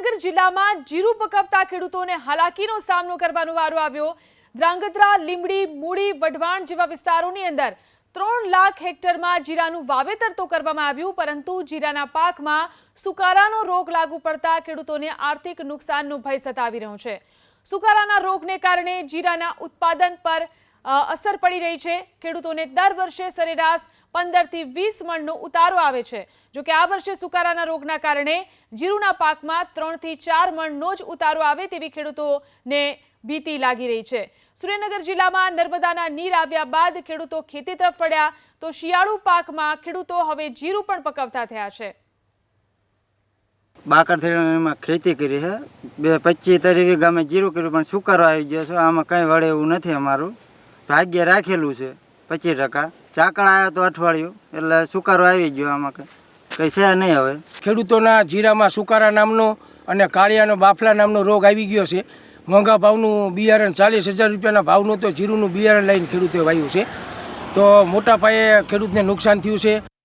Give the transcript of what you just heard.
સુરેન્દ્રનગર જિલ્લામાં જીરું પકવતા ખેડૂતોને હાલાકીનો સામનો કરવાનો વારો આવ્યો. ધ્રાંગધ્રા લીમડી મૂડી વઢવાણ જેવા વિસ્તારોની અંદર ત્રણ લાખ હેક્ટરમાં જીરાનું વાવેતર તો કરવામાં આવ્યું, પરંતુ જીરાના પાકમાં સુકારાનો રોગ લાગુ પડતા ખેડૂતોને આર્થિક નુકસાનનો ભય સતાવી રહ્યો છે. સુકારાના રોગને કારણે જીરાના ઉત્પાદન પર અસર પડી રહી છે. ખેડૂતોને દર વર્ષે સરેરાશ પંદરથી વીસ મણનો ઉતારો આવે છે. જો કે આ વર્ષે સુકારાના રોગના કારણે જીરુના પાકમાં ત્રણથી ચાર મણનો જ ઉતારો આવે તેવી ખેડૂતોને ભીતિ લાગી રહી છે. સુરેન્દ્રનગર જિલ્લામાં નર્મદાના નીર આવ્યા બાદ ખેડૂતો ખેતી તરફ વળ્યા તો શિયાળુ પાકમાં ખેડૂતો હવે જીરું પણ પકવતા થયા છે. બાકર એમાં ખેતી કરી છે બે પચીસ તરી વીઘામાં જીરું કર્યું પણ સુકારો આવી ગયો છે. આમાં કંઈ વળે એવું નથી અમારું. ભાગ્ય રાખેલું છે પચીસ ટકા. ચાકડા આવ્યા તો અઠવાડિયું. એટલે સુકારો આવી ગયો આમાં કંઈ. કંઈ છે નહીં હવે. ખેડૂતોના જીરામાં સુકારા નામનો અને કાળિયાનો બાફલા નામનો રોગ આવી ગયો છે. મોંઘા ભાવનું બિયારણ ચાલીસ હજાર રૂપિયાના ભાવનું તો જીરુનું બિયારણ લઈને ખેડૂતોએ વાવ્યું છે. તો મોટા પાયે ખેડૂતને નુકસાન થયું છે.